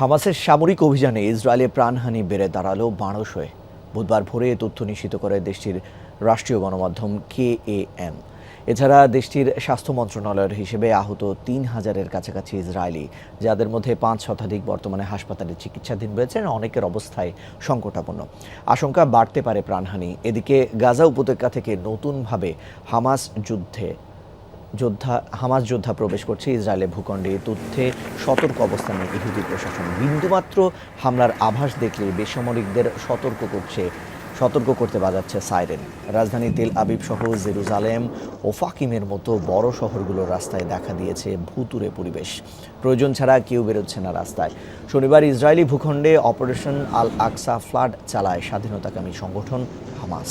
হামাসের সামরিক অভিযানে ইসরায়েলে প্রাণহানি বেড়ে দাঁড়াল বারোশোয় বুধবার ভোরে তথ্য নিশ্চিত করে দেশটির রাষ্ট্রীয় গণমাধ্যম কে এ এম। এছাড়া দেশটির স্বাস্থ্য মন্ত্রণালয়ের হিসেবে আহত তিন হাজারের কাছাকাছি ইসরায়েলি, যাদের মধ্যে পাঁচ শতাধিক বর্তমানে হাসপাতালে চিকিৎসাধীন রয়েছেন, অনেকের অবস্থায় সংকটাপন্ন। আশঙ্কা বাড়তে পারে প্রাণহানি। এদিকে গাজা উপত্যকা থেকে নতুনভাবে হামাস যুদ্ধে যোদ্ধা, হামাস যোদ্ধা প্রবেশ করছে ইসরায়েলের ভূখণ্ডে। তথ্যে সতর্ক অবস্থানে ইহুদি প্রশাসন। বিন্দুমাত্র হামলার আভাস দেখলে বেসামরিকদের সতর্ক করছে, সতর্ক করতে বাজাচ্ছে সাইরেন। রাজধানী তেল আবিব সহ জেরুজালেম ও ফাকিমের মতো বড় শহরগুলোর রাস্তায় দেখা দিয়েছে ভুতুরে পরিবেশ। প্রয়োজন ছাড়া কেউ বেরোচ্ছে না রাস্তায়। শনিবার ইসরায়েলি ভূখণ্ডে অপারেশন আল আকসা ফ্লাড চালায় স্বাধীনতাকামী সংগঠন হামাস।